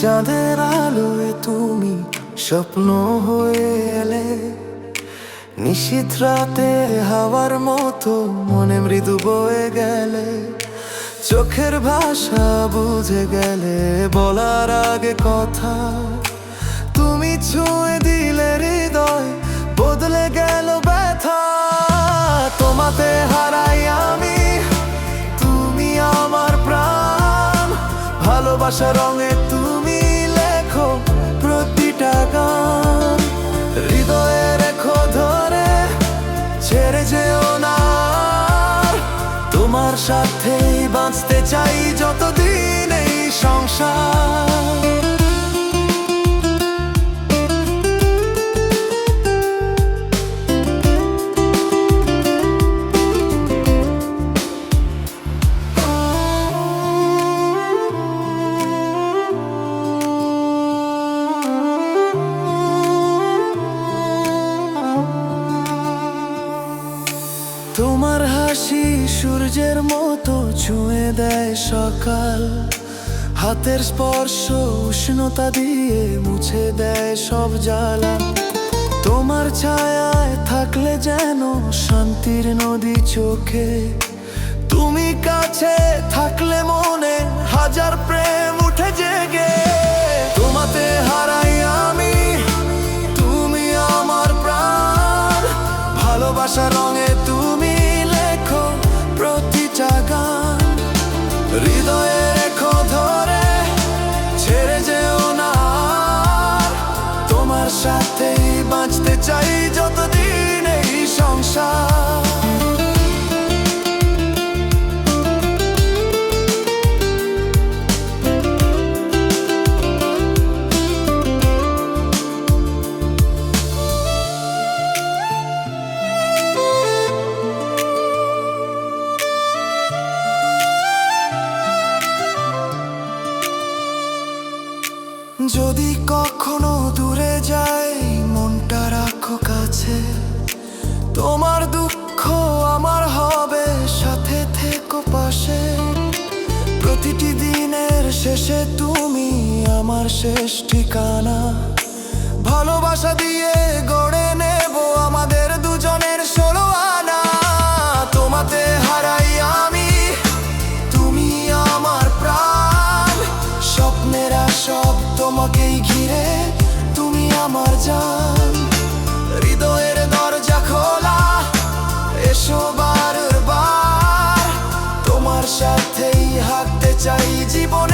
চাঁদের আলোয় তুমি স্বপ্ন হয়ে এলে। নিশীথ রাতে হাওয়ার মতো মনে মৃদু বয়ে গেলে। চোখের ভাষা বুঝে গেলে বলার আগে কথা। তুমি ছুঁয়ে দিলে হৃদয়, বদলে গেল ব্যথা। তোমাতে হারাই আমি, তুমি আমার প্রাণ। ভালোবাসা রঙে তুমি চাই যতদিন এই সংসার। হাসি সূর্যের মতো ছুঁয়ে দেয় সকাল। হাতের স্পর্শ উষ্ণতা দিয়ে মুছে দেয় সব জ্বালা। তোমার ছায়ায় থাকলে যেন শান্তির নদী চোখে। তুমি কাছে থাকলে মনে হাজার প্রেম উঠে জেগে। তোমাতে হারাই আমি, তুমি আমার প্রাণ। ভালোবাসা রঙে তুমি তোমার সাথেই বাঁচতে চাই যতদিন এই সংসার। যদি কখনো দূরে যাই, মনটা রাখো কাছে। তোমার দুঃখ আমার হবে, সাথে থেকো পাশে। প্রতিটি দিনের শেষে তুমি আমার শেষ ঠিকানা। ভালোবাসা দিয়ে গড়ে তোমাকেই ঘিরে তুমি আমার যান হৃদয়ের দরজা খোলা, এসো বারবার। তোমার সাথেই হাঁটতে চাই জীবন